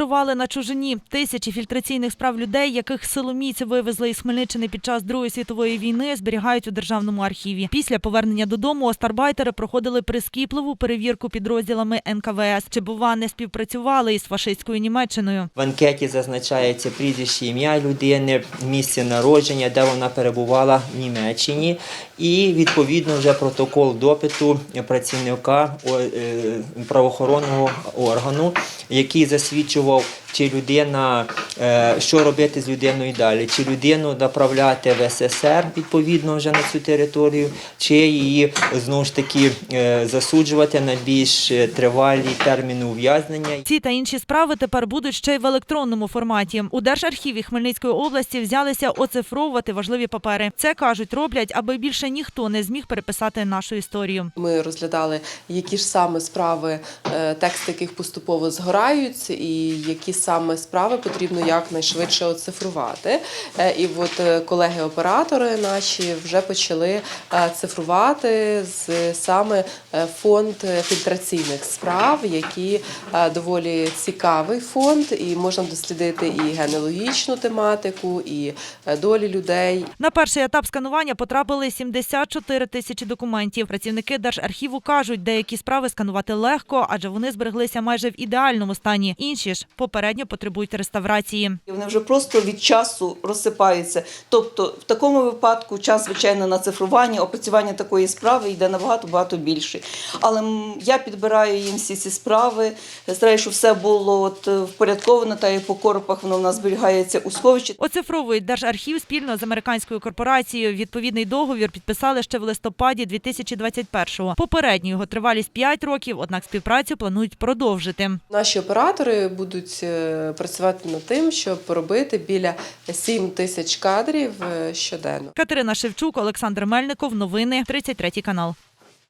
вирували на чужині. Тисячі фільтраційних справ людей, яких силомійці вивезли із Хмельниччини під час Другої світової війни, зберігають у державному архіві. Після повернення додому остарбайтери проходили прискіпливу перевірку підрозділами НКВС. Чи бува не співпрацювали із фашистською Німеччиною? В анкеті зазначається прізвище ім'я людини, місце народження, де вона перебувала в Німеччині, і відповідно вже протокол допиту працівника е, правоохоронного органу, який засвідчував, well, чи людина, е, що робити з людиною далі, чи людину направляти в СССР відповідно вже на цю територію, чи її знову ж таки е, засуджувати на більш е, тривалі терміни ув'язнення. Ці та інші справи тепер будуть ще й в електронному форматі. У Держархіві Хмельницької області взялися оцифровувати важливі папери. Це кажуть, роблять, аби більше ніхто не зміг переписати нашу історію. Ми розглядали, які ж саме справи, тексти яких поступово згорають, і які саме справи потрібно якнайшвидше оцифрувати. Е, І от е, колеги-оператори наші вже почали е, цифрувати з саме фонд фільтраційних справ, які доволі цікавий фонд, і можна дослідити і генеалогічну тематику, і долі людей, На перший етап сканування потрапили 74 тисячі документів. Працівники Держархіву кажуть, деякі справи сканувати легко, адже вони збереглися майже в ідеальному стані. Інші ж попередньо потребують реставрації. Вони вже просто від часу розсипаються. Тобто, в такому випадку час, звичайно, на цифрування, опрацювання такої справи йде набагато багато більше. Але м, я підбираю їм всі ці справи, стараюся, щоб все було от е, впорядковано, та і по корпах воно в нас зберігається у сховищі. Оцифровують Держархів спільно з американською корпорацією. Відповідний договір підписали ще в листопаді 2021-го. Попередню його тривалість 5 років, однак співпрацю планують продовжити. Наші оператори будуть е, працювати над тим, щоб робити біля 7 тисяч кадрів е, щоденно. Катерина Шевчук, Олександр Мельников. Новини 33 канал.